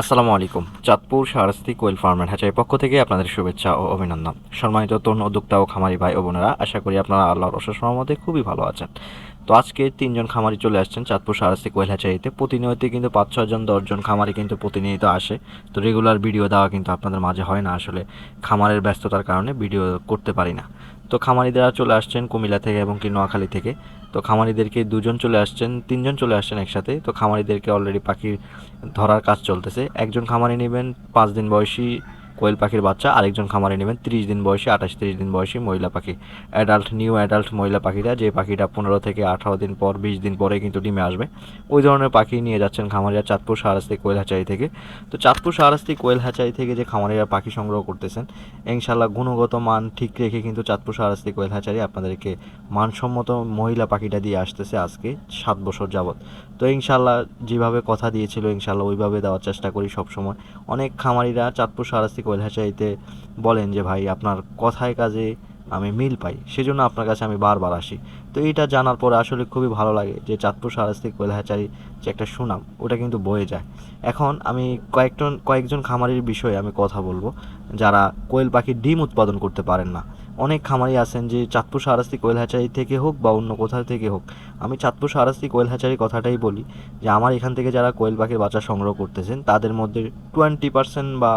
আসসালামু আলাইকুম। চাঁদপুর সারস্তি কোয়েল ফার্মের হ্যাচাই পক্ষ থেকে আপনাদের শুভেচ্ছা ও অভিনন্দন। সম্মানিত তরুণ উদ্যোক্তা ও খামারি ভাই ও বোনেরা, আশা করি আপনারা আল্লাহর অশেষ রহমতে খুবই ভালো আছেন। তো আজকে তিনজন খামারি চলে আসছেন চাঁদপুর সারস্তি কোয়েল হ্যাচারিতে প্রতিনিয়ত কিন্তু পাঁচ ছজন দশজন খামারি কিন্তু প্রতিনিয়ত আসে। তো রেগুলার ভিডিও দেওয়া কিন্তু আপনাদের মাঝে হয় না। আসলে খামারের ব্যস্ততার কারণে ভিডিও করতে পারি না। তো খামারিদেরা চলে আসছেন কুমিল্লা থেকে এবং কি নোয়াখালী থেকে। তো খামারিদেরকে দুজন চলে আসছেন, তিনজন চলে আসছেন একসাথে। তো খামারিদেরকে অলরেডি পাখির ধরার কাজ চলতেছে। একজন খামারি নেবেন, পাঁচ দিন বয়সী কোয়েল পাখির বাচ্চা, আরেকজন খামারে নেবেন। তিরিশ দিন বয়সী, আঠাশ তিরিশ দিন বয়সী মহিলা পাখি। অ্যাডাল্ট নিউ অ্যাডাল্ট মহিলা পাখিরা, যে পাখিটা পনেরো থেকে আঠারো দিন পর, বিশ দিন পরে কিন্তু ডিমে আসবে। ওই ধরনের পাখি নিয়ে যাচ্ছেন খামারিরা চাঁদপুর সাহারাস্তি কোয়েল হ্যাচারি থেকে। তো চাঁদপুর সাহারাস্তি কোয়েল হ্যাচারি থেকে যে খামারিরা পাখি সংগ্রহ করতেছেন ইনশাল্লাহ গুণগত মান ঠিক রেখে কিন্তু চাঁদপুর সাহারাস্তি কোয়েল হ্যাচারি আপনাদেরকে মানসম্মত মহিলা পাখিটা দিয়ে আসতেছে আজকে সাত বছর যাবৎ। তো ইনশাল্লাহ যেভাবে কথা দিয়েছিল ইনশাল্লাহ ওইভাবে দেওয়ার চেষ্টা করি সবসময়। অনেক খামারিরা চাঁদপুর সারাস্তি কোয়েল হ্যাচারিতে বলেন যে, ভাই, আপনার কথায় কাজে আমি মিল পাই, সেজন্য আপনার কাছে আমি বারবার আসি। তো এইটা জানার পরে আসলে খুবই ভালো লাগে যে, চাঁদপুর সারাস্তি কোয়েল যে একটা সুনাম, ওটা কিন্তু বয়ে যায়। এখন আমি কয়েকজন কয়েকজন খামারির বিষয়ে আমি কথা বলব, যারা কোয়েল পাখির ডিম উৎপাদন করতে পারেন না। অনেক খামারি আছেন যে, চাঁদপুর সারাস্তি কোয়েল হ্যাচারি থেকে হোক বা অন্য কোথাও থেকে হোক, আমি চাঁদপুর সারাস্তি কোয়েল হ্যাচারি কথাটাই বলি যে, আমার এখান থেকে যারা কোয়েল পাখির বাচ্চা সংগ্রহ করতেছেন, তাদের মধ্যে টোয়েন্টি পার্সেন্ট বা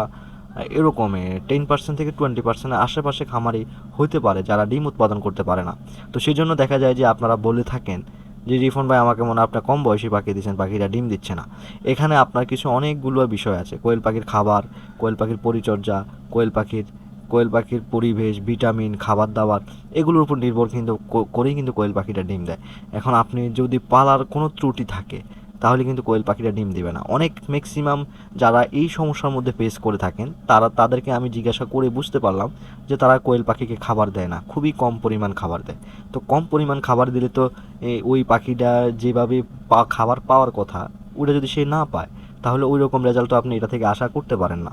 এরকমে টেন পার্সেন্ট থেকে টোয়েন্টি পার্সেন্টের আশেপাশে খামারি হইতে পারে যারা ডিম উৎপাদন করতে পারে না। তো সেই জন্য দেখা যায় যে আপনারা বলে থাকেন যে, রিফন ভাই, আমাকে মনে আপনার কম বয়সী পাখি দিচ্ছেন পাখিরা ডিম দিচ্ছে না। এখানে আপনার কিছু অনেকগুলো বিষয় আছে। কোয়েল পাখির খাবার, কোয়েল পাখির পরিচর্যা, কোয়েল পাখির কোয়েল পাখির পরিবেশ, ভিটামিন, খাবার দাবার, এগুলোর উপর নির্ভর কিন্তু করেই কিন্তু কোয়েল পাখিটা ডিম দেয়। এখন আপনি যদি পালার কোনো ত্রুটি থাকে তাহলে কিন্তু কোয়েল পাখিটা ডিম দেবে না। অনেক ম্যাক্সিমাম যারা এই সমস্যার মধ্যে ফেস করে থাকেন, তারা, তাদেরকে আমি জিজ্ঞাসা করে বুঝতে পারলাম যে তারা কোয়েল পাখিকে খাবার দেয় না, খুবই কম পরিমাণ খাবার দেয়। তো কম পরিমাণ খাবার দিলে তো ওই পাখিটা যেভাবে পা, খাবার পাওয়ার কথা, ওটা যদি সে না পায়, তাহলে ওই রকম রেজাল্ট তো আপনি এটা থেকে আশা করতে পারেন না।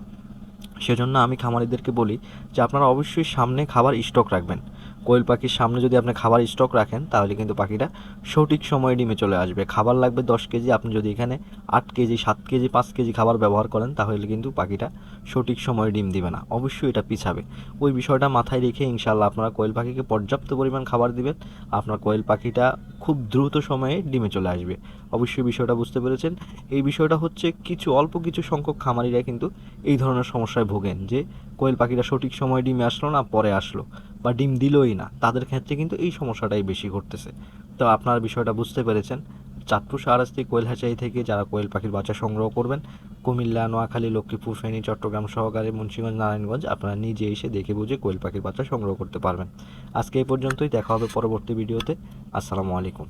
সেজন্য আমি খামারিদেরকে বলি যে আপনারা অবশ্যই সামনে খাবার স্টক রাখবেন। কোয়েল পাখির সামনে যদি আপনি খাবার স্টক রাখেন, তাহলে কিন্তু পাখিটা সঠিক সময়ে ডিমে চলে আসবে। খাবার লাগবে দশ কেজি, আপনি যদি এখানে আট কেজি, সাত কেজি, পাঁচ কেজি খাবার ব্যবহার করেন, তাহলে কিন্তু পাখিটা সঠিক সময়ে ডিম দিবে না। অবশ্যই এটা পিছাবে। ওই বিষয়টা মাথায় রেখে ইনশাল্লাহ আপনারা কোয়েল পাখিকে পর্যাপ্ত পরিমাণ খাবার দিবেন। আপনার কোয়েল পাখিটা খুব দ্রুত সময়ে ডিমে চলে আসবে। অবশ্যই বিষয়টা বুঝতে পেরেছেন। এই বিষয়টা হচ্ছে কিছু, অল্প কিছু সংখ্যক খামারিরা কিন্তু এই ধরনের সমস্যায় ভোগেন যে কোয়েল পাখিটা সঠিক সময়ে ডিমে আসলো না, পরে আসলো। বা ডিম দিলই না, তাদের ক্ষেত্রে কিন্তু এই সমস্যাটাই বেশি ঘটতেছে। তো আপনারা বিষয়টা বুঝতে পেরেছেন। চাঁদপুর সারাস্তি কোয়েল হাঁচাই থেকে যারা কোয়েল পাখির বাচ্চা সংগ্রহ করবেন, কুমিল্লা, নোয়াখালী, লক্ষ্মীপুর, ফেনী, চট্টগ্রাম সহকারে মুন্সিগঞ্জ, নারায়ণগঞ্জ, আপনারা নিজে এসে দেখে বুঝে কোয়েল পাখির বাচ্চা সংগ্রহ করতে পারবেন। আজকে এই পর্যন্তই, দেখা হবে পরবর্তী ভিডিওতে। আসসালামু আলাইকুম।